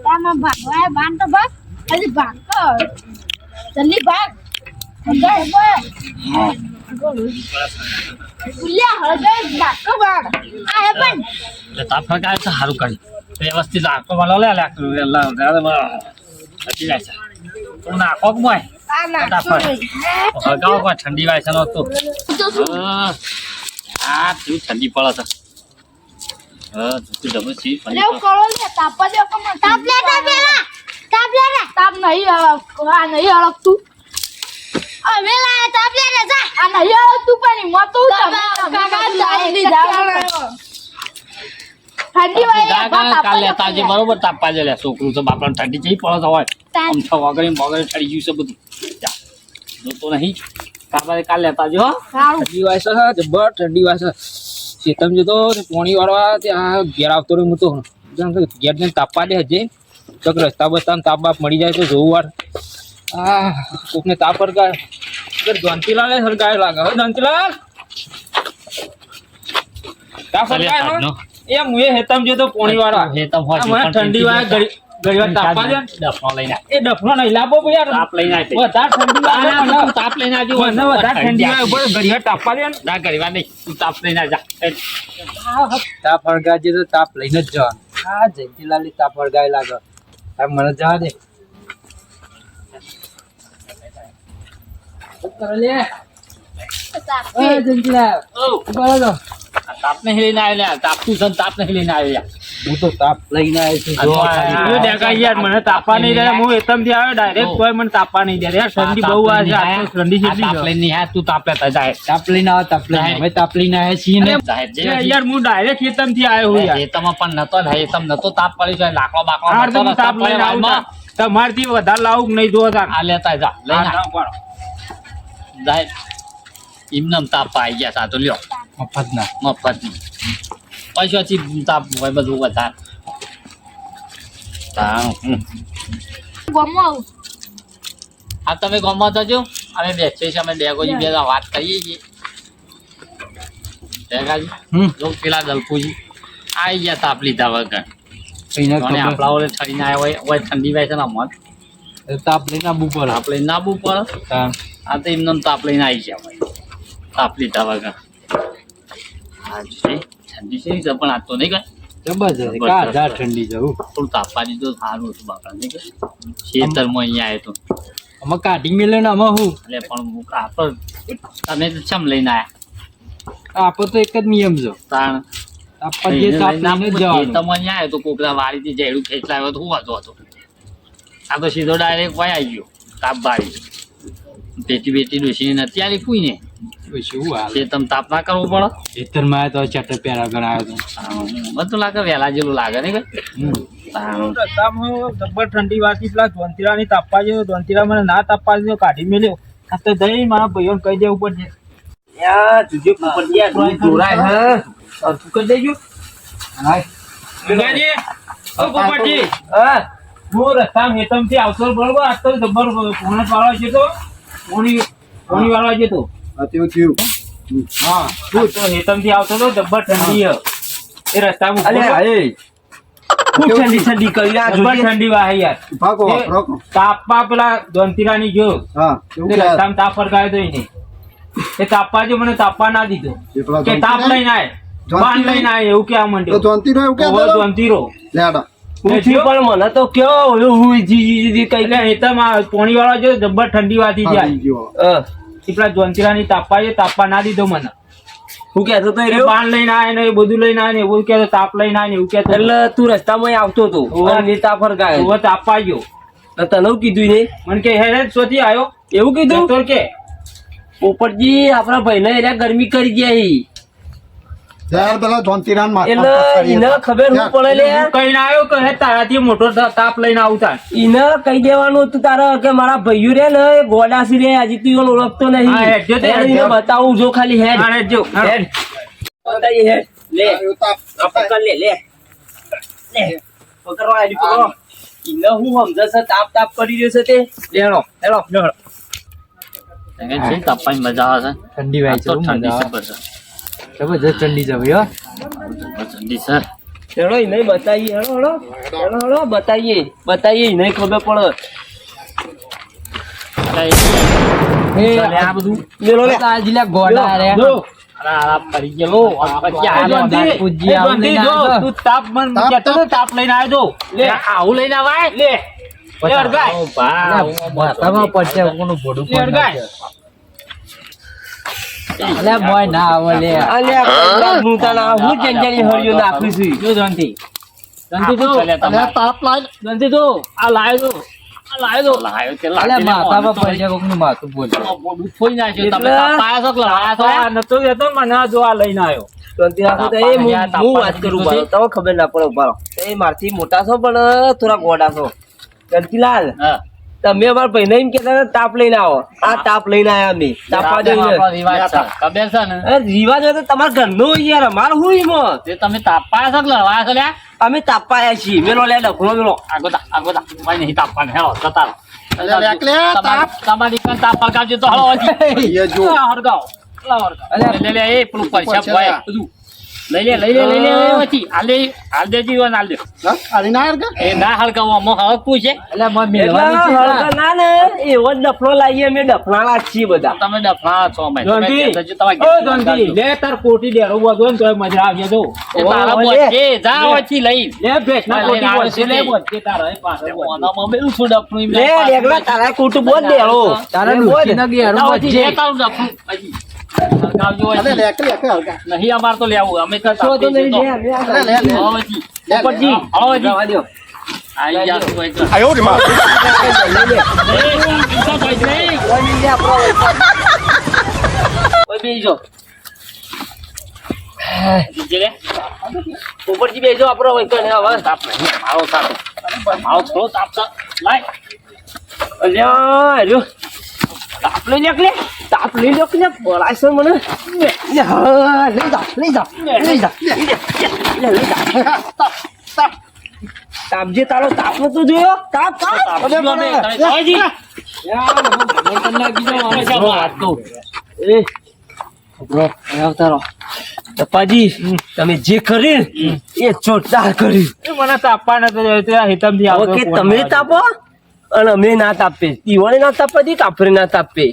તામાં ભાગવાય બાન તો ભાગ હજી ભાગ જલ્દી ભાગ સારું કરી વ્યવસ્થિત આખો વાળો લે નાખો મોય કોઈ ઠંડી વાય છે તો તો આ કેવું ઠંડી પડે છે તું ડબલ સી તાપા તાપ તાપ તાપ તાપ નહીં આ નહીં હળકતું આ વેલા તાપ લે લે જા આ નહીં અળગતું પણ મતો કાકા ઠંડી વાય બરોબર તાપવા જે લે છોકરું તો બાપડા ઠંડી જઈ તો હોય. આમ છ વાગરે વગરે ઠરી ગયું છે બધું. જા. જોતો નહીં કાલે કાલે લેતા જો સારું. ઠંડી વાય છે જબર ઠંડી વાય છે. શેતમ જતો પોણી વાળવા ત્યાં ઘેર આવતો રહ્યો હું તો ઘેર ને તાપવા દે હજે. તો રસ્તા બસ્તા તાપ બાપ મળી જાય તો જોવું વાર. આ કોકને તાપ અગર જોનતીલાલ હરગાય લાગે હો ધનતીલાલ તાપ હો. એ મુએ હેતમ જતો પોણી વાળા ઠંડી વાય ઘડી ઘડી તાપવા દે ડફનો લઈને. એ ડફનો નહીં લાવો ભાઈ યાર તાપ લઈને આય વધારે ઠંડી ના, ના, તાપ લઈને આવજો. મને વધારે ઠંડી વાય ઉપર ઘડી તાપવા દે ના. કરી નહીં. તું તાપ લઈને આય તાપ હળગાજે તો તાપ લઈને જ જવાનું. હા જયંતીલાલ તાપ હળગાય લાગે. મને જવા દે. કરો લે. એ જયંતીલાલ. આ તાપ નહીં લઈને આવ્યો લ્યા. તાપ તું છે તાપ નહીં લઈને આવ્યો આવે હું તો તાપ લઈને આવ્યો છું યાર, મને તાપવા નહીં દે. હું એકદમથી આવ્યો ડાયરેક્ટ કોઈ મને તાપવા નહીં દે યાર તાપ લઈને આયા. આ તાપ લઈને નહીં તું તાપ લેતા જાય તાપ લઈને આવો તાપ લઈને અમે તાપ લઈને આવ્યા છીએ ને યાર હું ડાયરેક્ટ ખેતમથી આવ્યો એ તમે પણ નતો ને, એ નતો તાપ પડી જાય લાકડો બાકડો તાપ લઈને વાળમાં. તમારથી વધારે લાવું નહીં જો આ લેતા જા લઈને. જાય. એમને તાપ આવી ગયા સાતો લ્યો મફત ના મફત પૈસાથી તાપ હોય બધું વધારે. ગમો આ તમે ગમવા જજો અમે બેસીએ છીએ અમે ડેગોજી બે વાત કરીએ છીએ ડેગાજી જો પેલા દલપુજી આવી ગયા તાપ લીધા વગર આપણા ઓલે ઠરીને આવ્યા હોય હોય ઠંડી વાય છે ને મત તાપ લઈને આવવું પડે તાપ લઈને આબુ પડે. આ તો એમને તાપ લઈને આવી ગયા હોય તાપ લીધા વગર. ઠંડી છે? તો પણ આ તો નહીં કઈ. જબરજસ્ત. કા હજાર ઠંડી જવું થોડું તાપવા દીધું સારું હતું બાપા નહીં ખેતરમાં અહીંયા આવ્યો તો. અમે કાઢી મેલે ને અમે હું? એટલે પણ હું આ તમે તો ચમ લઈને આવ્યા આપો તો એક જ નિયમ છે. તાણ. તો કોકરા વાડીથી જેડું ખેંચલા આવ્યો તો હું હતો? આ તો સીધો ડાયરેક્ટ વહી આવી ગયો તાપ બારી પેટી બેટી ડોસીને નથી આવી કોઈ પછી શું હાલ? તે તમે તાપ ના કરવો પડે? ખેતરમાં આવ્યો તો ચટર પહેરા આગળ આવ્યો તો બધું લાગે વહેલા જેવું લાગે ને કઈ હમ. ઠંડી વાતી પેલા ધોંતીરાની તાપવા જેવો ધોંતીરા મને ના તાપવા દીધો કાઢી મેલ્યો. આ તો દઈ મારા ભાઈઓને કહી દેવું પડશે. યાર તુજે પોપટિયા તું હે. તું કરી દેજો. હાય ગંગાજી ઓ પોપટી હા હું. રસ્તામાં હેતમથી આવતો બરોબર? આ તો જબ્બર પોણા વાળવા જતો પોણી પોણી વાળવા જતો હા. હું તો હેતમથી આવતો તો જબ્બર ઠંડી એ રસ્તામાં તો. ખૂબ ઠંડી ઠંડી કરી. આ જબર ઠંડી વાહે યાર. એ તાપવા પેલા દોંતીરાની જો તે રસ્તામાં તાપ ફરકાયો તો એને. એ તાપવા જો મને તાપવા ના દીધો. કે તાપ લઈને આય. બાન લઈને આય એવું કેવા માંડ્યો. દંતીરો લેડા પૂછી પણ મને તો કયો હું જી જી જી કઈ એટલે હેતામાં પોણી વાળા જો જબ્બર ઠંડી વાતી જાય. એ પેલા દોંતીરાની તાપવા એ તાપવા ના દીધો મને. હું કહેતો તો એ રહ્યો. લઈને આવે ને એ બધું લઈને આય ને એવું કહેતો તાપ લઈને આવે ને એવું કહેતો એટલે તું રસ્તામાં આવતો હતો. અને તાપર ગાય હવે તાપવા ગયો. તો તને કીધું ને મને કે હેરે સોથી આવ્યો એવું કીધું? તો કે. પોપટજી આપણા ભાઈને એરિયા ગરમી કરી ગયા હી. ત્યાર પેલા જોનતીરાન એટલે એને ખબર હું પડે લે કઈ ના આવ્યો કે તારાથી મોટો તાપ લઈને આવતા એને કહી દેવાનું હતું તારે કે મારા ભૈયુ રે ને એ ગોડાસી રે હજી તું એને ઓળખતો નહીં. હા, હેડ જો તે, એને બતાવું જો ખાલી હેડ. હેડ જો હેડ. બતાઈ હેડ. લે. આ પકડ લે લે. લે. પકડવા આલી પકડો એને હું સમજે તાપ તાપ કરી રહ્યો છે તે? લેણો લેણો લેણો છે તાપવાની મજા આવે. ઠંડી વાય છે ઠંડી છે બસ. જબરજસ્ત ઠંડી છે ભાઈ. ઠંડી છે. હેડો ઈ નહીં બતાવીએ હેડો હેડો હેડો હેડો બતાવીએ બતાવીએ ઈ નહીં ખબર પડે. એ આ બધું. મેલો લે. આ જીલા ગોડા રે. ગયેલો. તું તાપ મન લઈને આવ્યો લે. આવું લઈને આવાય. લે. પડશે કોનું ભોડું. અલે મોય ના આવે લે. અલે હું તને હું જંજારી હરિયો નાખું છું. જો જંતી જંતી જો ચાલે તાપ લાય. જંતી જો આ લાયો જો લાયો જો લાયો તે અલે લાગી લે, માથામાં મોઢું કોકનું માથું બોલશે ફોઈ નાખ્યું. તમે એટલે- છો લાયા છો? આ નતો જતો મને જો આ લઈને આવ્યો. તો એ હું હું વાત કરું બાળો તમે ખબર ના પડે બાળો એ મારથી મોટા છો પણ થોડા ગોડા છો. ગંતીલાલ હા. તમે અમારા ભાઈને એમ કેતા હતા, તાપ લઈને આવો આ તાપ લઈને આયા અમે તાપા જઈને રિવાજ છે. ને રિવાજ હોય તો તમારા ઘરનો યાર અમાર હું એમાં તે તમે તાપાયા છો કે છો લ્યા? અમે તાપા આયા છીએ મેલો લે ડખલો મેલો આગો તા, આગો તા. કોઈ નહીં તાપવાનું. હેલો, જતા. તાપ તમારી- તાપ હળગાવજો તો હળો હળગાવો. લા. લે, એ પેલું હોય, બધું. લઈ લે લઈ લે લઈ લે પછી આલે હાલ દેજી હોય ને હાલ દે. આલી ના હરકા એ ના હરકા વો મો હકુ છે. એટલે એટલે મેળવાની છે ના. ને એ વો ડફલો લાઈએ મે ડફલાણા છી બધા. તમે ડફલા છો મે તમે ઓ ઘેર લે તાર કોટી દેરો બધો ને તોય મજા આવી જો. એ તારા છે. જા ઓછી લઈ. લે ભેંસના ના કોટી છે લે. બોલશે તારા પાછળ બોલ. ઓનામાં બેલું છું એમ લે એકલા તારા કુટુંબ બોલ દેરો. તારા લે, બોલ. ડૂચીના ઘેરું ના, હોયથી બચે. તારું ડફણું. લેકે લેકે હરગા. નહીં અમારે તો લેવું અમે તો નહીં લે, લે, લે. લે લે. લે, લે. ઉપરજી. આઈ જા તું એક. આયો રે માં. લે. કોઈ નહીં લે, લે. ઉપરથી બેજો આપણો હોય તો હવે. તાપ નહીં. મારો તાપ. મારો થોડો તાપ છે. લાય. અલ્યા, અલ્યો. તાપ લઈ લે. તાપ લઈ લે. બોલાય છે મને. લઈ જા, લઈ જા, લઈ જા. લઈ જા. તાપ જે તારો તાપ નતો જોયો તાપ તાપ તાપ જો અમે. તમે જે કર્યું એ જોરદાર કર્યું મને તાપવા નતો તે આવતો ઓકે ફોન તમે તાપો અને અમે ના તાપે દિવાળી ના તાપે દી કાપરે ના તાપે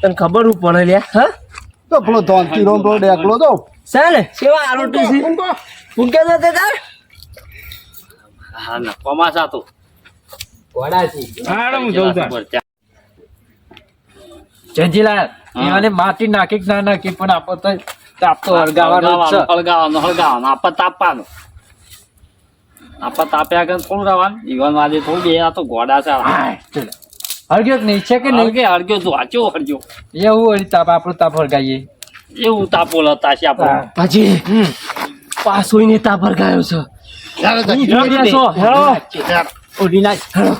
તને ખબર હું પડે લ્યા હા તો પેલો ધોનતી રોમ પેલો એકલો તો ચાલે સેવા આરોટી છે હું કે જતે તાર હા, ના, કોમાસા તો. ઘોડાથી. હાલો, હું જોઉં તાર. જંજીલાલ, એને માટી નાખી ના નાખી પણ આપતો તો તાપ તો હળગાવાનો જ છે. હળગાવાનો, હળગાવાનો. આપણે તાપવાનું. આપણે તાપ્યા આગળ થોડું રહેવાનું. જીવનવાદી થોડું બે આ તો ઘોડા છે. હળગ્યો કે નહીં? છે કે નહીં? હળગે, હળગ્યો તું વાંચ્યો હળગ્યો. એવું વળી તાપ આપણો તાપ હળગાઈએ. એવું તાપો લતા છે આપણો. પછી પાછો ને તાપર ગાયો છે. હેળો. હેળો. હેળો.